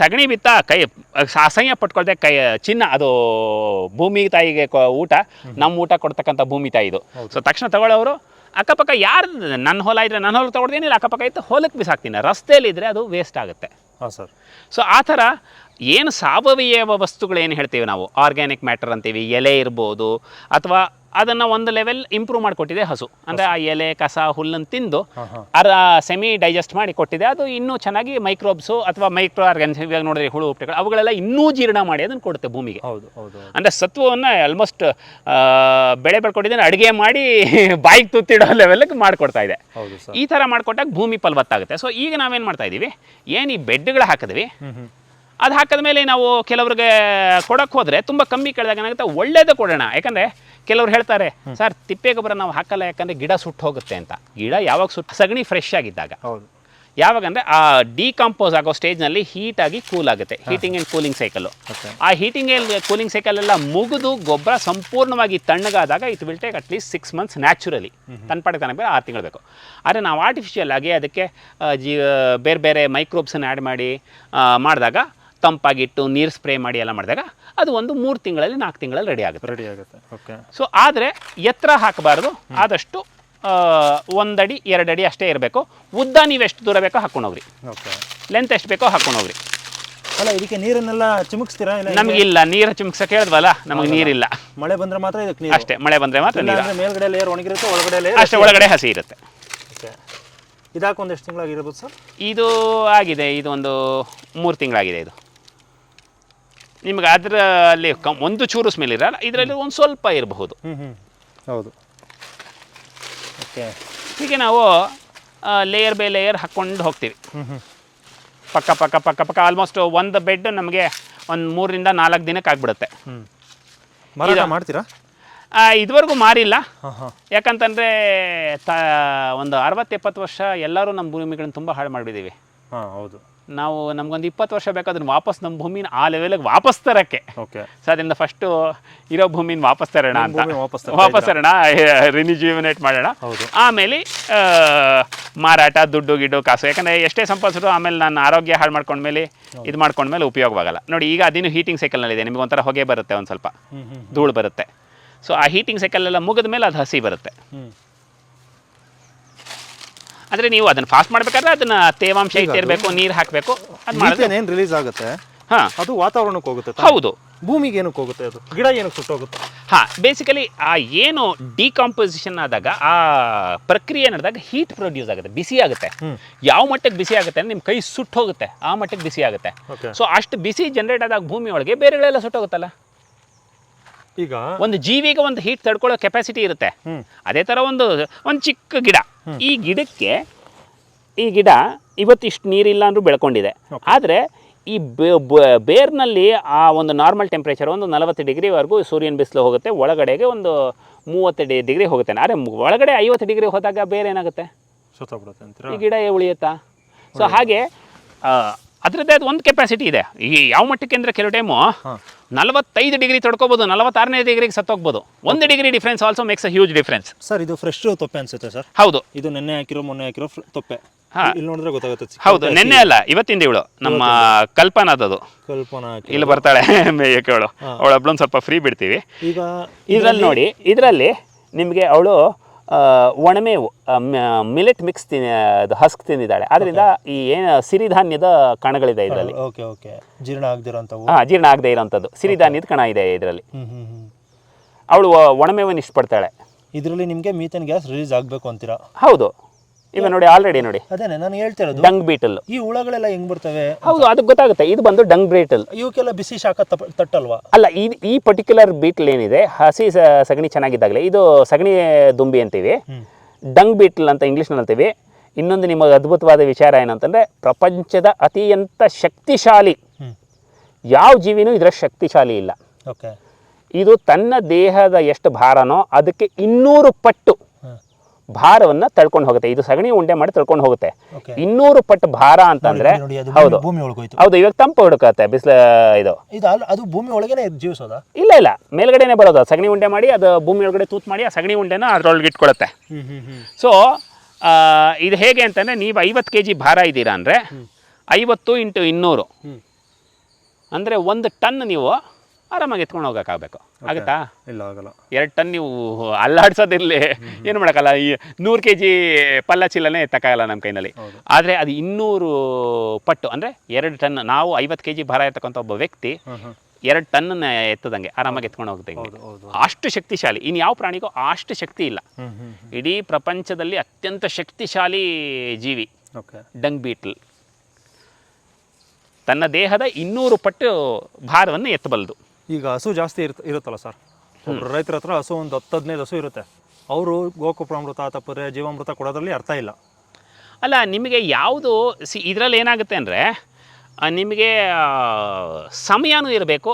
ಸಗಣಿ ಬಿತ್ತ ಕೈ ಅಸಹ್ಯ ಪಟ್ಕೊಳ್ದೆ ಕೈ ಚಿನ್ನ ಅದು ಭೂಮಿ ತಾಯಿಗೆ ಊಟ ನಮ್ಮ ಊಟ ಕೊಡ್ತಕ್ಕಂಥ ಭೂಮಿ ತಾಯಿದು ಸೊ ತಕ್ಷಣ ತಗೊಳ್ಳೋರು ಅಕ್ಕಪಕ್ಕ ಯಾರು ನನ್ನ ಹೊಲ ಇದ್ರೆ ನನ್ನ ಹೊಲ ತೊಗೊಳ್ದೇನಿಲ್ಲ ಅಕ್ಕಪಕ್ಕ ಇತ್ತು ಹೊಲಕ್ಕೆ ಬಿಸಾಕ್ತೀನಿ. ರಸ್ತೆಯಲ್ಲಿ ಇದ್ದರೆ ಅದು ವೇಸ್ಟ್ ಆಗುತ್ತೆ. ಹಾಂ ಸರ್. ಸೊ ಆ ಥರ ಏನು ಸಾವಯವ ವಸ್ತುಗಳೇನು ಹೇಳ್ತೀವಿ ನಾವು? ಆರ್ಗ್ಯಾನಿಕ್ ಮ್ಯಾಟರ್ ಅಂತೀವಿ, ಎಲೆ ಇರ್ಬೋದು, ಅಥವಾ ಅದನ್ನು ಒಂದು ಲೆವೆಲ್ ಇಂಪ್ರೂವ್ ಮಾಡಿಕೊಟ್ಟಿದೆ ಹಸು. ಅಂದರೆ ಆ ಎಲೆ ಕಸ ಹುಲ್ಲನ್ನು ತಿಂದು ಅರ ಸೆಮಿ ಡೈಜೆಸ್ಟ್ ಮಾಡಿ ಕೊಟ್ಟಿದೆ. ಅದು ಇನ್ನೂ ಚೆನ್ನಾಗಿ ಮೈಕ್ರೋಬ್ಸು ಅಥವಾ ಮೈಕ್ರೋ ಆರ್ಗನ್ಸ್ ಇವಾಗ ನೋಡಿದ್ರೆ ಹುಳು ಉಪ್ಟೆಗಳು ಅವುಗಳೆಲ್ಲ ಇನ್ನೂ ಜೀರ್ಣ ಮಾಡಿ ಅದನ್ನು ಕೊಡುತ್ತೆ ಭೂಮಿಗೆ. ಹೌದು ಹೌದು ಅಂದರೆ ಸತ್ವವನ್ನು ಆಲ್ಮೋಸ್ಟ್ ಬೆಳೆ ಬೆಳ್ಕೊಂಡಿದ್ದೇನೆ ಅಡುಗೆ ಮಾಡಿ ಬಾಯಿಗೆ ತುತ್ತಿಡೋ ಲೆವೆಲ್ಗೆ ಮಾಡಿಕೊಡ್ತಾ ಇದೆ. ಈ ಥರ ಮಾಡಿಕೊಟ್ಟಾಗ ಭೂಮಿ ಫಲವತ್ತಾಗುತ್ತೆ. ಸೊ ಈಗ ನಾವೇನು ಮಾಡ್ತಾ ಇದ್ದೀವಿ? ಏನು ಈ ಬೆಡ್ಗಳು ಹಾಕಿದ್ವಿ? ಅದು ಹಾಕಿದ ಅದು ಹಾಕಿದ್ಮೇಲೆ ನಾವು ಕೆಲವ್ರಿಗೆ ಕೊಡಕ್ಕೆ ಹೋದರೆ ತುಂಬ ಕಮ್ಮಿ ಕೇಳಿದಾಗ ಏನಾಗುತ್ತೆ? ಒಳ್ಳೇದು ಕೊಡೋಣ. ಯಾಕಂದರೆ ಕೆಲವ್ರು ಹೇಳ್ತಾರೆ ಸರ್ ತಿಪ್ಪೆ ಗೊಬ್ಬರ ನಾವು ಹಾಕಲ್ಲ ಯಾಕಂದರೆ ಗಿಡ ಸುಟ್ಟು ಹೋಗುತ್ತೆ ಅಂತ. ಗಿಡ ಯಾವಾಗ ಸುಟ್ಟು ಸಗಣಿ ಫ್ರೆಶ್ ಆಗಿದ್ದಾಗ. ಹೌದು. ಯಾವಾಗ ಅಂದ್ರೆ ಆ ಡಿಕಂಪೋಸ್ ಆಗೋ ಸ್ಟೇಜ್ನಲ್ಲಿ ಹೀಟಾಗಿ ಕೂಲ್ ಆಗುತ್ತೆ ಹೀಟಿಂಗ್ ಅಂಡ್ ಕೂಲಿಂಗ್ ಸೈಕಲ್ ಆ ಹೀಟಿಂಗ್ ಆ್ಯಂಡ್ ಕೂಲಿಂಗ್ ಸೈಕಲ್ ಎಲ್ಲ ಮುಗಿದು ಗೊಬ್ಬರ ಸಂಪೂರ್ಣವಾಗಿ ತಣ್ಣಗಾದಾಗ it will take at least six months naturally ತನ್ನ ತನಕ ಆ ಆರು ತಿಂಗಳು ಬೇಕು. ಆದರೆ ನಾವು ಆರ್ಟಿಫಿಷಿಯಲ್ ಆಗಿ ಅದಕ್ಕೆ ಜೀ ಬೇರೆ ಬೇರೆ ಮೈಕ್ರೋಬ್ಸನ್ನು ಆ್ಯಡ್ ಮಾಡಿ ಮಾಡಿದಾಗ ತಂಪಾಗಿಟ್ಟು ನೀರು ಸ್ಪ್ರೇ ಮಾಡಿ ಎಲ್ಲ ಮಾಡಿದಾಗ ಅದು ಒಂದು ಮೂರು ತಿಂಗಳಲ್ಲಿ ನಾಲ್ಕು ತಿಂಗಳಲ್ಲಿ ರೆಡಿ ಆಗುತ್ತೆ. ರೆಡಿ ಆಗುತ್ತೆ. ಓಕೆ ಸೊ ಆದರೆ ಎತ್ತರ ಹಾಕಬಾರ್ದು. ಆದಷ್ಟು ಒಂದಡಿ ಎರಡಡಿ ಅಷ್ಟೇ ಇರಬೇಕು. ಉದ್ದ ನೀವು ಎಷ್ಟು ದೂರ ಬೇಕೋ ಹಾಕ್ಕೊಂಡೋಗ್ರಿ ಓಕೆ ಲೆಂತ್ ಎಷ್ಟು ಬೇಕೋ ಹಾಕ್ಕೊಂಡೋಗ್ರಿ ಅಲ್ಲ ಇದಕ್ಕೆ ನೀರನ್ನೆಲ್ಲ ಚಿಮುಕ್ಸ್ತೀರಾ? ಇಲ್ಲ ನಮಗಿಲ್ಲ ನೀರು ಚಿಮುಕ್ಸಕ್ಕೆ ಹೇಳಿದ್ವಲ್ಲ ನಮಗೆ ನೀರಿಲ್ಲ. ಮಳೆ ಬಂದ್ರೆ ಮಾತ್ರ ಇದಕ್ಕೆ ನೀರು. ಅಷ್ಟೇ ಮಳೆ ಬಂದರೆ ಮಾತ್ರ ನೀರು. ಅಂದರೆ ಮೇಲ್ಗಡೆ ಲೇಯರ್ ಒಣಗಿರುತ್ತೆ ಒಳಗಡೆ ಲೇಯರ್ ಅಷ್ಟೇ ಒಳಗಡೆ ಹಸಿ ಇರುತ್ತೆ. ಓಕೆ ಇದಾಕ ಒಂದು ಎಷ್ಟು ತಿಂಗಳಾಗಿರ್ಬೋದು ಸರ್? ಇದು ಆಗಿದೆ ಇದು ಒಂದು ಮೂರು ತಿಂಗಳಾಗಿದೆ ಇದು. ನಿಮಗೆ ಅದರಲ್ಲಿ ಕಮ್ ಒಂದು ಚೂರು ಸ್ಮೆಲ್ ಇರಲ್ಲ ಇದರಲ್ಲಿ ಒಂದು ಸ್ವಲ್ಪ ಇರಬಹುದು. ಹ್ಞೂ ಹ್ಞೂ ಹೌದು. ಓಕೆ ಹೀಗೆ ನಾವು ಲೇಯರ್ ಬೈ ಲೇಯರ್ ಹಾಕ್ಕೊಂಡು ಹೋಗ್ತೀವಿ. ಹ್ಞೂ ಹ್ಞೂ ಪಕ್ಕ ಪಕ್ಕ ಪಕ್ಕ ಪಕ್ಕ ಆಲ್ಮೋಸ್ಟ್ ಒಂದು ಬೆಡ್ ನಮಗೆ ಒಂದು ಮೂರರಿಂದ ನಾಲ್ಕು ದಿನಕ್ಕೆ ಆಗ್ಬಿಡುತ್ತೆ. ಹ್ಞೂ ಮಾರಾಟ ಮಾಡ್ತೀರಾ? ಇದುವರೆಗೂ ಮಾರಿಲ್ಲ. ಹಾಂ ಹಾಂ. ಯಾಕಂತಂದರೆ ತ ಒಂದು ಅರವತ್ತು ಎಪ್ಪತ್ತು ವರ್ಷ ಎಲ್ಲರೂ ನಮ್ಮ ಭೂಮಿಗಳನ್ನ ತುಂಬ ಹಾಳು ಮಾಡಿದ್ದೀವಿ ಹಾಂ ಹೌದು. ನಾವು ನಮಗೊಂದು ಇಪ್ಪತ್ತು ವರ್ಷ ಬೇಕಾದ್ರೆ ವಾಪಸ್ ನಮ್ಮ ಭೂಮಿನ ಆ ಲೆವೆಲಿಗೆ ವಾಪಸ್ ತರಕ್ಕೆ. ಓಕೆ ಸೊ ಅದರಿಂದ ಫಸ್ಟು ಇರೋ ಭೂಮಿನ ವಾಪಸ್ ತರೋಣ ಅಂತ. ವಾಪಸ್ ವಾಪಸ್ ತರೋಣ ರಿನಿಜೀವನೇಟ್ ಮಾಡೋಣ. ಹೌದು. ಆಮೇಲೆ ಮಾರಾಟ ದುಡ್ಡು ಗಿಡ್ಡು ಕಾಸು. ಯಾಕಂದರೆ ಎಷ್ಟೇ ಸಂಪಾದಿಸಿದ್ರು ಆಮೇಲೆ ನಾನು ಆರೋಗ್ಯ ಹಾಳು ಮಾಡ್ಕೊಂಡ್ಮೇಲೆ ಇದು ಮಾಡ್ಕೊಂಡ್ಮೇಲೆ ಉಪಯೋಗವಾಗಲ್ಲ. ನೋಡಿ ಈಗ ಅದೇನು ಹೀಟಿಂಗ್ ಸೈಕಲ್ನಲ್ಲಿದೆ ನಿಮಗೆ ಒಂಥರ ಹೊಗೆ ಬರುತ್ತೆ ಒಂದು ಸ್ವಲ್ಪ. ಧೂಳು ಬರುತ್ತೆ. ಸೊ ಆ ಹೀಟಿಂಗ್ ಸೈಕಲ್ ಎಲ್ಲ ಮುಗಿದ ಮೇಲೆ ಅದು ಹಸಿ ಬರುತ್ತೆ. ಅಂದರೆ ನೀವು ಅದನ್ನು ಫಾಸ್ಟ್ ಮಾಡಬೇಕಾದ್ರೆ ಅದನ್ನು ತೇವಾಂಶ ಇಟ್ಟಿರಬೇಕು ನೀರು ಹಾಕಬೇಕು ಅದು ಮಾಡಿದ್ರೆ ಏನು ರಿಲೀಸ್ ಆಗುತ್ತೆ? ಹಾಂ. ಅದು ವಾತಾವರಣಕ್ಕೆ ಹೋಗುತ್ತೆ? ಹೌದು. ಭೂಮಿಗೆ ಏನಕ್ಕೆ ಹೋಗುತ್ತೆ ಅದು? ಗಿಡ ಏನಕ್ಕೆ ಸುಟ್ಟೋಗುತ್ತೆ? ಹಾಂ ಬೇಸಿಕಲಿ ಆ ಏನು ಡಿಕಾಂಪೋಸಿಷನ್ ಆದಾಗ ಆ ಪ್ರಕ್ರಿಯೆ ನಡೆದಾಗ ಹೀಟ್ ಪ್ರೊಡ್ಯೂಸ್ ಆಗುತ್ತೆ ಬಿಸಿ ಆಗುತ್ತೆ. ಯಾವ ಮಟ್ಟಕ್ಕೆ ಬಿಸಿ ಆಗುತ್ತೆ ಅಂದ್ರೆ ನಿಮ್ಮ ಕೈ ಸುಟ್ಟು ಹೋಗುತ್ತೆ ಆ ಮಟ್ಟಕ್ಕೆ ಬಿಸಿ ಆಗುತ್ತೆ. ಸೊ ಅಷ್ಟು ಬಿಸಿ ಜನರೇಟ್ ಆದಾಗ ಭೂಮಿ ಒಳಗೆ ಬೇರೆಗಳೆಲ್ಲ ಸುಟ್ಟೋಗುತ್ತಲ್ಲ? ಈಗ ಒಂದು ಜೀವಿಗೆ ಒಂದು ಹೀಟ್ ತಡ್ಕೊಳ್ಳೋ ಕೆಪಾಸಿಟಿ ಇರುತ್ತೆ. ಅದೇ ಥರ ಒಂದು ಒಂದು ಚಿಕ್ಕ ಗಿಡ. ಈ ಗಿಡಕ್ಕೆ ಈ ಗಿಡ ಇವತ್ತಿಷ್ಟು ನೀರಿಲ್ಲ ಅಂದ್ರೂ ಬೆಳ್ಕೊಂಡಿದೆ. ಆದರೆ ಈ ಬೇರ್ನಲ್ಲಿ ಆ ಒಂದು ನಾರ್ಮಲ್ ಟೆಂಪ್ರೇಚರ್ ಒಂದು ನಲವತ್ತು ಡಿಗ್ರಿವರೆಗೂ ಸೂರ್ಯನ ಬಿಸಿಲು ಹೋಗುತ್ತೆ. ಒಳಗಡೆಗೆ ಒಂದು ಮೂವತ್ತು ಡಿ ಡಿಗ್ರಿ ಹೋಗುತ್ತೆ. ಆದರೆ ಒಳಗಡೆ ಐವತ್ತು ಡಿಗ್ರಿ ಹೋದಾಗ ಬೇರೆ ಏನಾಗುತ್ತೆ? ಈ ಗಿಡ ಉಳಿಯುತ್ತಾ? ಸೊ ಹಾಗೆ ಅದರದ್ದೇ ಅದು ಒಂದು ಕೆಪಾಸಿಟಿ ಇದೆ. ಈ ಯಾವ ಮಟ್ಟಕ್ಕೆ ಅಂದರೆ ಕೆಲವು ಟೈಮು ನಲವತ್ತೈದು ಡಿಗ್ರಿ ತಡ್ಕೋಬೋದು ನಲವತ್ತಾರನೇ ಡಿಗ್ರಿಗೆ ಸತ್ತೋಗ್ಬೋದು. ಒಂದು degree difference also makes a huge difference sir ಇದು ಫ್ರೆಶ್ ತೊಪ್ಪೆ ಅನ್ಸುತ್ತೆ ಸರ್ ಹೌದು. ಇದು ನೆನ್ನೆ ಹಾಕಿರೋ ಮೊನ್ನೆ ಹಾಕಿರೋ ತೊಪ್ಪೆ. ಹಾ. ಇಲ್ಲಿ ನೋಡಿದ್ರೆ ಗೊತ್ತಾಗುತ್ತೆ ಹೌದು ನಿನ್ನೆ ಅಲ್ಲ ಇವತ್ತಿಂದ ಇವಳು ನಮ್ಮ ಕಲ್ಪನಾದದು. ಕಲ್ಪನಾ ಇಲ್ಲಿ ಬರ್ತಾಳೆ ಮೇಯಕ್ಕೆ ಅವಳು? ಅವಳು ಒಬ್ಳೊಂದು ಸ್ವಲ್ಪ ಫ್ರೀ ಬಿಡ್ತೀವಿ. ಈಗ ಇದರಲ್ಲಿ ನೋಡಿ ಇದರಲ್ಲಿ ನಿಮಗೆ ಅವಳು ಒಣಮೇವು ಮಿಲೆಟ್ ಮಿಕ್ಸ್ ತಿನ್ ಅದು ಹಸ್ಕ್ ತಿಂದಿದ್ದಾಳೆ. ಅದರಿಂದ ಈ ಏನು ಸಿರಿಧಾನ್ಯದ ಕಣಗಳಿದೆ ಇದರಲ್ಲಿ. ಓಕೆ ಓಕೆ ಜೀರ್ಣ ಆಗದಿರೋಂಥವು. ಹಾಂ ಜೀರ್ಣ ಆಗದೆ ಇರೋಂಥದ್ದು. ಸಿರಿಧಾನ್ಯದ ಕಣ ಇದೆ ಇದರಲ್ಲಿ. ಅವಳು ಒಣಮೇವನ್ನು ಇಷ್ಟಪಡ್ತಾಳೆ. ಇದರಲ್ಲಿ ನಿಮಗೆ ಮೀಥೇನ್ ಗ್ಯಾಸ್ ರಿಲೀಸ್ ಆಗಬೇಕು ಅಂತೀರಾ? ಹೌದು. ಈಗ ನೋಡಿ ಆಲ್ರೆಡಿ ನೋಡಿ. ಅದೇ ನಾನು ಹೇಳ್ತಿರೋದು ಡಂಗ್ ಬೀಟಲ್ ಈ ಹುಳಗಳೆಲ್ಲ ಹೆಂಗ್ ಬರ್ತವೆ ಹೌದು ಅದಕ್ಕೆ ಗೊತ್ತಾಗುತ್ತೆ. ಇದು ಬಂದು ಡಂಗ್ ಬೀಟಲ್ ಇವಕ್ಕೆಲ್ಲ ಬಿಸಿ ಶಾಖ ತಟ್ಟಲ್ವಾ? ಅಲ್ಲ ಈ ಈ ಪರ್ಟಿಕ್ಯುಲರ್ ಬೀಟಲ್ ಏನಿದೆ ಹಸಿ ಸಗಣಿ ಚೆನ್ನಾಗಿದ್ದಾಗಲೇ ಇದು ಸಗಣಿ ದುಂಬಿ ಅಂತೀವಿ. ಡಂಗ್ ಬೀಟಲ್ ಅಂತ ಇಂಗ್ಲೀಷ್ನಲ್ಲಿ ಅಂತೀವಿ. ಇನ್ನೊಂದು ನಿಮಗೆ ಅದ್ಭುತವಾದ ವಿಚಾರ ಏನಂತಂದರೆ ಪ್ರಪಂಚದ ಅತ್ಯಂತ ಶಕ್ತಿಶಾಲಿ. ಯಾವ ಜೀವಿನೂ ಇದರ ಶಕ್ತಿಶಾಲಿ ಇಲ್ಲ. ಓಕೆ. ಇದು ತನ್ನ ದೇಹದ ಎಷ್ಟು ಭಾರನೋ ಅದಕ್ಕೆ ಇನ್ನೂರು ಪಟ್ಟು ಭಾರವನ್ನು ತಳ್ಕೊಂಡು ಹೋಗುತ್ತೆ. ಇದು ಸಗಣಿ ಉಂಡೆ ಮಾಡಿ ತಳ್ಕೊಂಡು ಹೋಗುತ್ತೆ. ಇನ್ನೂರು ಪಟ್ಟು ಭಾರ ಅಂತಂದ್ರೆ ಹೌದು. ಭೂಮಿ ಒಳಗೋಯ್ತು. ಹೌದು ಇವಾಗ ತಂಪು ಹುಡುಕತ್ತೆ ಬಿಸಿಲು ಇದು. ಅದು ಭೂಮಿ ಒಳಗೇನೆ ಜೀವಿಸೋದ? ಇಲ್ಲ ಇಲ್ಲ. ಮೇಲ್ಗಡೆನೆ ಬರೋದು. ಸಗಣಿ ಉಂಡೆ ಮಾಡಿ ಅದು ಭೂಮಿ ಒಳಗಡೆ ತೂತ್ ಮಾಡಿ ಆ ಸಗಣಿ ಉಂಡೆನ ಅದ್ರೊಳಗೆ ಇಟ್ಕೊಳತ್ತೆ. ಸೊ ಇದು ಹೇಗೆ ಅಂತಂದ್ರೆ ನೀವು ಐವತ್ತು ಕೆ ಜಿ ಭಾರ ಇದ್ದೀರಾ ಅಂದರೆ ಐವತ್ತು ಇಂಟು ಇನ್ನೂರು. ಅಂದರೆ ಒಂದು ಟನ್ ನೀವು ಆರಾಮಾಗಿ ಎತ್ಕೊಂಡು ಹೋಗೋಕ್ಕಾಗಬೇಕು. ಆಗುತ್ತಾ? ಇಲ್ಲ ಆಗಲ್ಲ. ಎರಡು ಟನ್ ನೀವು ಅಲ್ಲಾಡ್ಸೋದಿರಲಿ. ಏನು ಮಾಡೋಕ್ಕಲ್ಲ? ಈ ನೂರು ಕೆ ಜಿ ಪಲ್ಲ ಚೀಲನೇ ಎತ್ತಕ್ಕಾಗಲ್ಲ ನಮ್ಮ ಕೈನಲ್ಲಿ. ಆದರೆ ಅದು ಇನ್ನೂರು ಪಟ್ಟು ಅಂದರೆ ಎರಡು ಟನ್ ನಾವು ಐವತ್ತು ಕೆ ಜಿ ಭಾರ ಇರ್ತಕ್ಕಂಥ ಒಬ್ಬ ವ್ಯಕ್ತಿ ಎರಡು ಟನ್ನ ಎತ್ತದಂಗೆ ಆರಾಮಾಗಿ ಎತ್ಕೊಂಡು ಹೋಗುತ್ತೆ ಹಿಂಗೆ. ಹೌದು ಹೌದು. ಅಷ್ಟು ಶಕ್ತಿಶಾಲಿ. ಇನ್ನು ಯಾವ ಪ್ರಾಣಿಗೂ ಅಷ್ಟು ಶಕ್ತಿ ಇಲ್ಲ. ಇಡೀ ಪ್ರಪಂಚದಲ್ಲಿ ಅತ್ಯಂತ ಶಕ್ತಿಶಾಲಿ ಜೀವಿ. Dung beetle. ತನ್ನ ದೇಹದ ಇನ್ನೂರು ಪಟ್ಟು ಭಾರವನ್ನು ಎತ್ತಬಲ್ಲದು. ಈಗ ಹಸು ಜಾಸ್ತಿ ಇರ್ ಇರುತ್ತಲ್ಲ ಸರ್? ಒಬ್ರು ರೈತರ ಹತ್ರ ಹಸು ಒಂದು ಹತ್ತು ಹದಿನೈದು ಹಸು ಇರುತ್ತೆ. ಅವರು ಗೋಕುಪ್ರಾಮೃತ ತಪ್ಪರೆ ಜೀವಾಮೃತ ಕೊಡೋದ್ರಲ್ಲಿ ಅರ್ಥ ಇಲ್ಲ. ಅಲ್ಲ ನಿಮಗೆ ಯಾವುದು ಸಿ ಇದರಲ್ಲಿ ಏನಾಗುತ್ತೆ ಅಂದರೆ ನಿಮಗೆ ಸಮಯನೂ ಇರಬೇಕು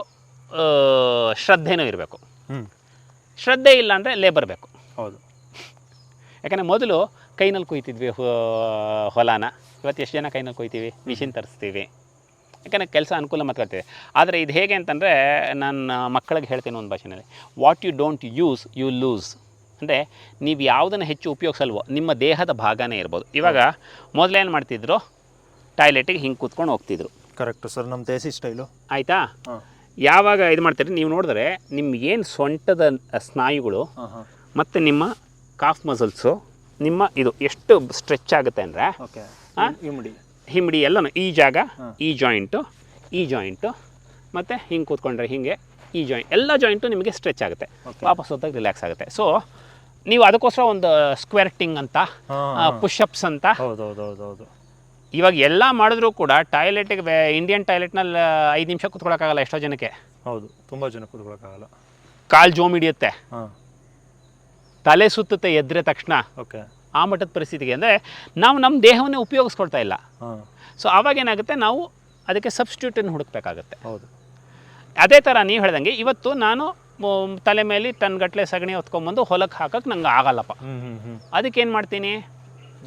ಶ್ರದ್ಧೆನೂ ಇರಬೇಕು. ಶ್ರದ್ಧೆ ಇಲ್ಲ ಅಂದರೆ ಲೇಬರ್ ಬೇಕು. ಹೌದು. ಯಾಕಂದರೆ ಮೊದಲು ಕೈನಲ್ಲಿ ಕುಯ್ತಿದ್ವಿ ಹೊಲಾನ ಹೊಲನ. ಇವತ್ತು ಎಷ್ಟು ಜನ ಕೈನಲ್ಲಿ ಕುಯ್ತೀವಿ? ಮಿಷಿನ್ ತರಿಸ್ತೀವಿ. ಯಾಕಂದರೆ ಕೆಲಸ ಅನುಕೂಲ ಮಾತಾಡ್ತಿದೆ ಆದರೆ ಇದು ಹೇಗೆ ಅಂತಂದರೆ ನನ್ನ ಮಕ್ಕಳಿಗೆ ಹೇಳ್ತೀನಿ ಒಂದು ಭಾಷೆನಲ್ಲಿ. What you don't use you lose ಅಂದರೆ ನೀವು ಯಾವುದನ್ನು ಹೆಚ್ಚು ಉಪಯೋಗಿಸಲ್ವೋ ನಿಮ್ಮ ದೇಹದ ಭಾಗನೇ ಇರ್ಬೋದು. ಇವಾಗ ಮೊದಲೇನು ಮಾಡ್ತಿದ್ರು? ಟಾಯ್ಲೆಟಿಗೆ ಹಿಂಗೆ ಕೂತ್ಕೊಂಡು ಹೋಗ್ತಿದ್ರು. ಕರೆಕ್ಟ್ ಸರ್ ನಮ್ಮ ದೇಸಿ ಸ್ಟೈಲು ಆಯಿತಾ? ಯಾವಾಗ ಇದು ಮಾಡ್ತೀರಿ ನೀವು ನೋಡಿದ್ರೆ ನಿಮ್ಗೆ ಏನು ಸೊಂಟದ ಸ್ನಾಯುಗಳು ಹಾಂ ಹಾಂ. ಮತ್ತು ನಿಮ್ಮ ಕಾಫ್ ಮಸಲ್ಸು ನಿಮ್ಮ ಇದು ಎಷ್ಟು ಸ್ಟ್ರೆಚ್ ಆಗುತ್ತೆ ಅಂದರೆ ಓಕೆ ಹಾ? ಹಿಮ್ಡಿ ಎಲ್ಲನೂ ಈ ಜಾಗ ಈ ಜಾಯಿಂಟು ಈ ಜಾಯಿಂಟು ಮತ್ತು ಹಿಂಗೆ ಕೂತ್ಕೊಂಡ್ರೆ ಹಿಂಗೆ ಈ ಜಾಯಿಂಟ್ ಎಲ್ಲ ಜಾಯಿಂಟು ನಿಮಗೆ ಸ್ಟ್ರೆಚ್ ಆಗುತ್ತೆ. ವಾಪಸ್ ಹೋದಾಗ ರಿಲ್ಯಾಕ್ಸ್ ಆಗುತ್ತೆ. ಸೊ ನೀವು ಅದಕ್ಕೋಸ್ಕರ ಒಂದು ಸ್ಕ್ವೇರ್ಟಿಂಗ್ ಅಂತ ಪುಷಪ್ಸ್ ಅಂತ ಹೌದು ಹೌದು ಹೌದು ಹೌದು ಇವಾಗ ಎಲ್ಲ ಮಾಡಿದ್ರೂ ಕೂಡ ಟಾಯ್ಲೆಟಿಗೆ ಇಂಡಿಯನ್ ಟಾಯ್ಲೆಟ್ನಲ್ಲಿ ಐದು ನಿಮಿಷ ಕೂತ್ಕೊಳ್ಳೋಕ್ಕಾಗಲ್ಲ ಎಷ್ಟೋ ಜನಕ್ಕೆ? ಹೌದು ತುಂಬ ಜನ ಕೂತ್ಕೊಳ್ಳೋಕ್ಕಾಗಲ್ಲ ಕಾಲು ಜೋಮ್ ಹಿಡಿಯುತ್ತೆ. ತಲೆ ಸುತ್ತುತ್ತೆ ಎದ್ರೆ ತಕ್ಷಣ. ಓಕೆ ಆ ಮಟ್ಟದ ಪರಿಸ್ಥಿತಿಗೆ ಅಂದರೆ ನಾವು ನಮ್ಮ ದೇಹವನ್ನೇ ಉಪಯೋಗಿಸ್ಕೊಳ್ತಾ ಇಲ್ಲ. ಸೊ ಆವಾಗ ಏನಾಗುತ್ತೆ? ನಾವು ಅದಕ್ಕೆ ಸಬ್ಸ್ಟ್ಯೂಟನ್ನು ಹುಡುಕ್ಬೇಕಾಗತ್ತೆ. ಹೌದು. ಅದೇ ಥರ ನೀವು ಹೇಳ್ದಂಗೆ ಇವತ್ತು ನಾನು ತಲೆ ಮೇಲೆ ಟನ್ಗಟ್ಲೆ ಸಗಣಿ ಹೊತ್ಕೊಂಬಂದು ಹೊಲಕ್ಕೆ ಹಾಕಕ್ಕೆ ನಂಗೆ ಆಗಲ್ಲಪ್ಪ. ಅದಕ್ಕೇನು ಮಾಡ್ತೀನಿ?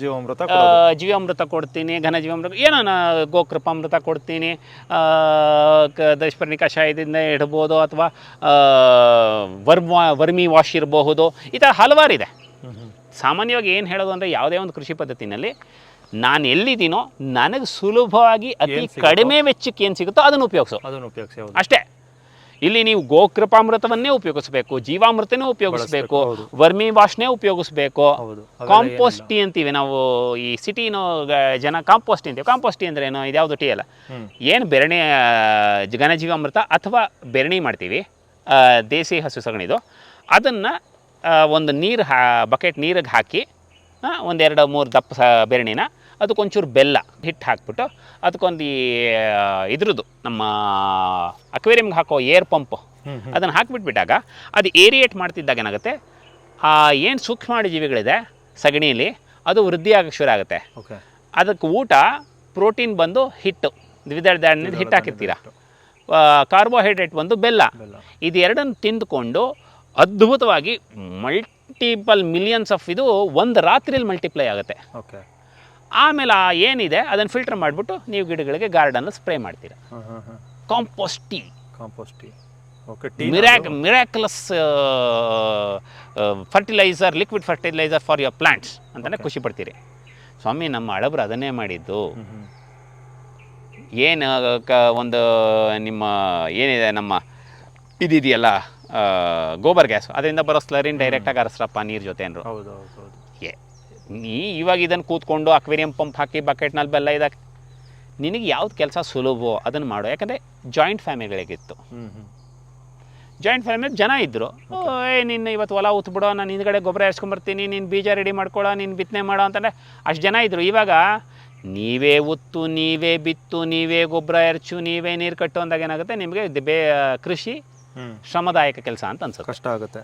ಜೀವಾಮೃತ ಜೀವಾಮೃತ ಕೊಡ್ತೀನಿ ಘನ ಜೀವಾಮೃತ ಏನೋ ಗೋಕೃಪಾಮೃತ ಕೊಡ್ತೀನಿ ದಶಪರ್ಣಿ ಕಷಾಯದಿಂದ ಇಡ್ಬೋದು ಅಥವಾ ವರ್ಮ ವರ್ಮಿ ವಾಶ್ ಇರಬಹುದು ಈ ಥರ ಹಲವಾರಿದೆ ಸಾಮಾನ್ಯವಾಗಿ ಏನು ಹೇಳೋದು ಅಂದರೆ ಯಾವುದೇ ಒಂದು ಕೃಷಿ ಪದ್ಧತಿನಲ್ಲಿ ನಾನು ಎಲ್ಲಿದ್ದೀನೋ ನನಗೆ ಸುಲಭವಾಗಿ ಅತಿ ಕಡಿಮೆ ವೆಚ್ಚಕ್ಕೆ ಏನು ಸಿಗುತ್ತೋ ಅದನ್ನು ಉಪಯೋಗಿಸು ಅದನ್ನು ಉಪಯೋಗಿಸಿ ಅಷ್ಟೇ. ಇಲ್ಲಿ ನೀವು ಗೋಕೃಪಾಮೃತವನ್ನೇ ಉಪಯೋಗಿಸ್ಬೇಕು ಜೀವಾಮೃತನೇ ಉಪಯೋಗಿಸ್ಬೇಕು. ವರ್ಮಿ ವಾಶ್ನೇ ಉಪಯೋಗಿಸ್ಬೇಕು. ಕಾಂಪೋಸ್ಟ್ ಟೀ ಅಂತೀವಿ ನಾವು ಈ ಸಿಟಿನೋ ಜನ ಕಾಂಪೋಸ್ಟ್ ಅಂತೀವಿ. ಕಾಂಪೋಸ್ಟ್ ಟೀ ಅಂದ್ರೆ ಏನು? ಇದ್ಯಾವುದು ಟೀ ಅಲ್ಲ. ಏನು ಬೆರಣೆ ಆ, ಜೀವಾಮೃತ ಘನಜೀವಾಮೃತ ಅಥವಾ ಬೆರಣಿ ಮಾಡ್ತೀವಿ ಆ, ದೇಸಿ ಹಸು ಸಗಣಿದು. ಅದನ್ನು ಒಂದು ನೀರು ಹಾ ಬಕೆಟ್ ನೀರಿಗೆ ಹಾಕಿ ಒಂದೆರಡು ಮೂರು ದಪ್ಪ ಸ ಬೆರಣಿನ ಅದಕ್ಕೊಂಚೂರು ಬೆಲ್ಲ ಹಿಟ್ಟು ಹಾಕ್ಬಿಟ್ಟು ಅದಕ್ಕೊಂದು ಇದ್ರದ್ದು ನಮ್ಮ ಅಕ್ವೇರಿಯಮ್ಗೆ ಹಾಕೋ ಏರ್ ಪಂಪ್. ಅದನ್ನು ಹಾಕಿಬಿಟ್ಬಿಟ್ಟಾಗ ಅದು ಏರಿಯೇಟ್ ಮಾಡ್ತಿದ್ದಾಗ ಏನಾಗುತ್ತೆ? ಆ ಏನು ಸೂಕ್ಷ್ಮಾಣು ಜೀವಿಗಳಿದೆ ಸಗಣಿಯಲ್ಲಿ ಅದು ವೃದ್ಧಿ ಆಗಕ್ಕೆ ಶುರು ಆಗುತ್ತೆ. ಓಕೆ. ಅದಕ್ಕೆ ಊಟ ಪ್ರೋಟೀನ್ ಬಂದು ಹಿಟ್ಟು. ದ್ವಿದಳ ಧಾನ್ಯದ ಹಿಟ್ಟು ಹಾಕಿರ್ತೀರ? ಕಾರ್ಬೋಹೈಡ್ರೇಟ್ ಬಂದು ಬೆಲ್ಲ. ಇದೆರಡನ್ನು ಇದು ತಿಂದುಕೊಂಡು ಅದ್ಭುತವಾಗಿ ಮಲ್ಟಿಪಲ್ ಮಿಲಿಯನ್ಸ್ ಆಫ್ ಇದು ಒಂದು ರಾತ್ರಿಯಲ್ಲಿ ಮಲ್ಟಿಪ್ಲೈ ಆಗುತ್ತೆ. ಓಕೆ. ಆಮೇಲೆ ಆ ಏನಿದೆ ಅದನ್ನು ಫಿಲ್ಟರ್ ಮಾಡಿಬಿಟ್ಟು ನೀವು ಗಿಡಗಳಿಗೆ ಗಾರ್ಡನ್ ಸ್ಪ್ರೇ ಮಾಡ್ತೀರಾ. ಕಾಂಪೋಸ್ಟಿ tea compost tea ಮಿರಾಕ್ miraculous fertilizer liquid fertilizer for your plants ಅಂತಲೇ ಖುಷಿ ಪಡ್ತೀರಿ. ಸ್ವಾಮಿ ನಮ್ಮ ಹಳಬ್ರು ಅದನ್ನೇ ಮಾಡಿದ್ದು. ಏನು ಕ ಒಂದು ನಿಮ್ಮ ಏನಿದೆ ನಮ್ಮ ಇದಿದೆಯಲ್ಲ? ಗೋಬರ್ ಗ್ಯಾಸ್. ಅದರಿಂದ ಬರೋ ಸ್ಲರಿನ್ ಡೈರೆಕ್ಟಾಗಿ ಅರಸ್ರಪ್ಪ ನೀರು ಜೊತೆ ಅಂದರು ಹೌದು ಹೌದು ಹೌದು ಏ ನೀ ಇವಾಗ ಇದನ್ನು ಕೂತ್ಕೊಂಡು ಅಕ್ವೇರಿಯಂ ಪಂಪ್ ಹಾಕಿ ಬಕೆಟ್ನಲ್ಲಿ ಬೆಲ್ಲ ಇದಾಕಿ ನಿನಗೆ ಯಾವ್ದು ಕೆಲಸ ಸುಲಭವೋ ಅದನ್ನು ಮಾಡು. ಯಾಕಂದರೆ ಜಾಯಿಂಟ್ ಫ್ಯಾಮಿಲಿಗಳಿಗಿತ್ತು ಜಾಯಿಂಟ್ ಫ್ಯಾಮಿಲಿ ಜನ ಇದ್ದರು ಏ ನಿನ್ನ ಇವತ್ತು ಹೊಲ ಉತ್ಬಿಡೋ ನಾನು ಹಿಂದ್ಗಡೆ ಗೊಬ್ಬರ ಎರ್ಸ್ಕೊಂಬರ್ತೀನಿ ನೀನು ಬೀಜ ರೆಡಿ ಮಾಡ್ಕೊಳ್ಳೋ ನೀನು ಬಿತ್ತನೆ ಮಾಡೋ ಅಂತಂದರೆ ಅಷ್ಟು ಜನ ಇದ್ದರು ಇವಾಗ ನೀವೇ ಉತ್ತು ನೀವೇ ಬಿತ್ತು ನೀವೇ ಗೊಬ್ಬರ ಎರ್ಚು ನೀವೇ ನೀರು ಕಟ್ಟು ಅಂದಾಗ ಏನಾಗುತ್ತೆ? ನಿಮಗೆ ಬೇ ಕೃಷಿ ಶ್ರಮದಾಯಕ ಕೆಲಸ ಅಂತ ಅನ್ಸುತ್ತೆ. ಕಷ್ಟ ಆಗುತ್ತೆ.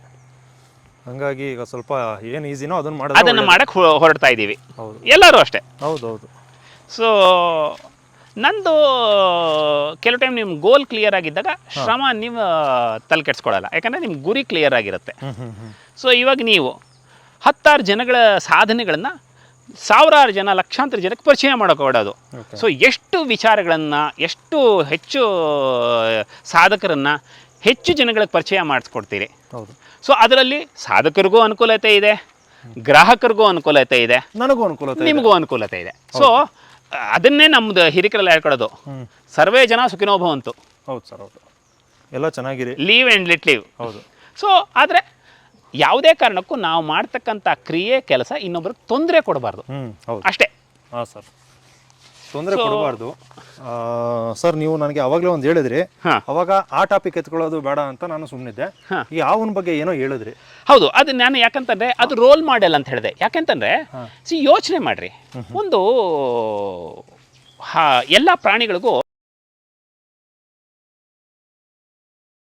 ಹಂಗಾಗಿ ಈಗ ಸ್ವಲ್ಪ ಏನು ಈಸಿನೋ ಅದನ್ನ ಮಾಡ ಅದನ್ನ ಒಳ್ಳೇದು. ಮಾಡಕ್ಕೆ ಹೊರಡ್ತಾ ಇದ್ದೀವಿ ಹೌದು. ಎಲ್ಲರೂ ಅಷ್ಟೇ. ಹೌದು ಹೌದು ಸೊ ನಂದು ಕೆಲವು ಟೈಮ್ ನಿಮ್ಮ ಗೋಲ್ ಕ್ಲಿಯರ್ ಆಗಿದ್ದಾಗ ಶ್ರಮ ನೀವು ತಲೆ ಕೆಡ್ಸ್ಕೊಳ್ಳಲ್ಲ ಯಾಕಂದರೆ ನಿಮ್ಮ ಗುರಿ ಕ್ಲಿಯರ್ ಆಗಿರುತ್ತೆ. ಹ್ಮ್ ಹ್ಮ್ ಹ್ಮ್. ಸೊ ಇವಾಗ ನೀವು ಹತ್ತಾರು ಜನಗಳ ಸಾಧನೆಗಳನ್ನು ಸಾವಿರಾರು ಜನ ಲಕ್ಷಾಂತರ ಜನಕ್ಕೆ ಪರಿಚಯ ಮಾಡೋಕೆ ಓಕೆ ಸೊ ಎಷ್ಟು ವಿಚಾರಗಳನ್ನು ಎಷ್ಟು ಹೆಚ್ಚು ಸಾಧಕರನ್ನು ಹೆಚ್ಚು ಜನಗಳಿಗೆ ಪರಿಚಯ ಮಾಡಿಸ್ಕೊಡ್ತೀರಿ. ಹೌದು. ಸೊ ಅದರಲ್ಲಿ ಸಾಧಕರಿಗೂ ಅನುಕೂಲತೆ ಇದೆ ಗ್ರಾಹಕರಿಗೂ ಅನುಕೂಲತೆ ಇದೆ ನನಗೂ ಅನುಕೂಲತೆ ಇದೆ. ನಿಮಗೂ ಅನುಕೂಲತೆ ಇದೆ. ಸೊ ಅದನ್ನೇ ನಮ್ದು ಹಿರಿಕರಲ್ಲಿ ಹೇಳ್ಕೊಡೋದು. ಹ್ಮ್. ಸರ್ವೇ ಜನ ಸುಖಿನೋ ಭವಂತು ಹೌದು ಸರ್ ಹೌದು. ಎಲ್ಲ ಚೆನ್ನಾಗಿದೆ ಲೀವ್ ಆ್ಯಂಡ್ ಲಿಟ್ ಲೀವ್ ಹೌದು. ಸೊ ಆದರೆ ಯಾವುದೇ ಕಾರಣಕ್ಕೂ ನಾವು ಮಾಡ್ತಕ್ಕಂಥ ಕ್ರಿಯೆ ಕೆಲಸ ಇನ್ನೊಬ್ರಿಗೆ ತೊಂದರೆ ಕೊಡಬಾರ್ದು. ಹ್ಮ್ ಹೌದು. ಅಷ್ಟೇ. ಹಾಂ ಸರ್. ತೊಂದರೆ ಕೊಡಬಾರ್ದು. ಸರ್ ನೀವು ನನಗೆ ಅವಾಗಲೇ ಒಂದು ಹೇಳಿದ್ರಿ. ಅವಾಗ ಆ ಟಾಪಿಕ್ ಎತ್ಕೊಳ್ಳೋದು ಬೇಡ ಅಂತ ನಾನು ಸುಮ್ಮನಿದ್ದೆ. ಈ ಯಾವನ ಬಗ್ಗೆ ಏನೋ ಹೇಳಿದ್ರಿ. ಹೌದು ಅದು ನಾನು ಯಾಕಂತಂದ್ರೆ ಅದು ರೋಲ್ ಮಾಡೆಲ್ ಅಂತ ಹೇಳಿದೆ. ಯಾಕಂತಂದ್ರೆ ಸಿ ಯೋಚನೆ ಮಾಡ್ರಿ. ಒಂದು ಹಾ ಎಲ್ಲ ಪ್ರಾಣಿಗಳಿಗೂ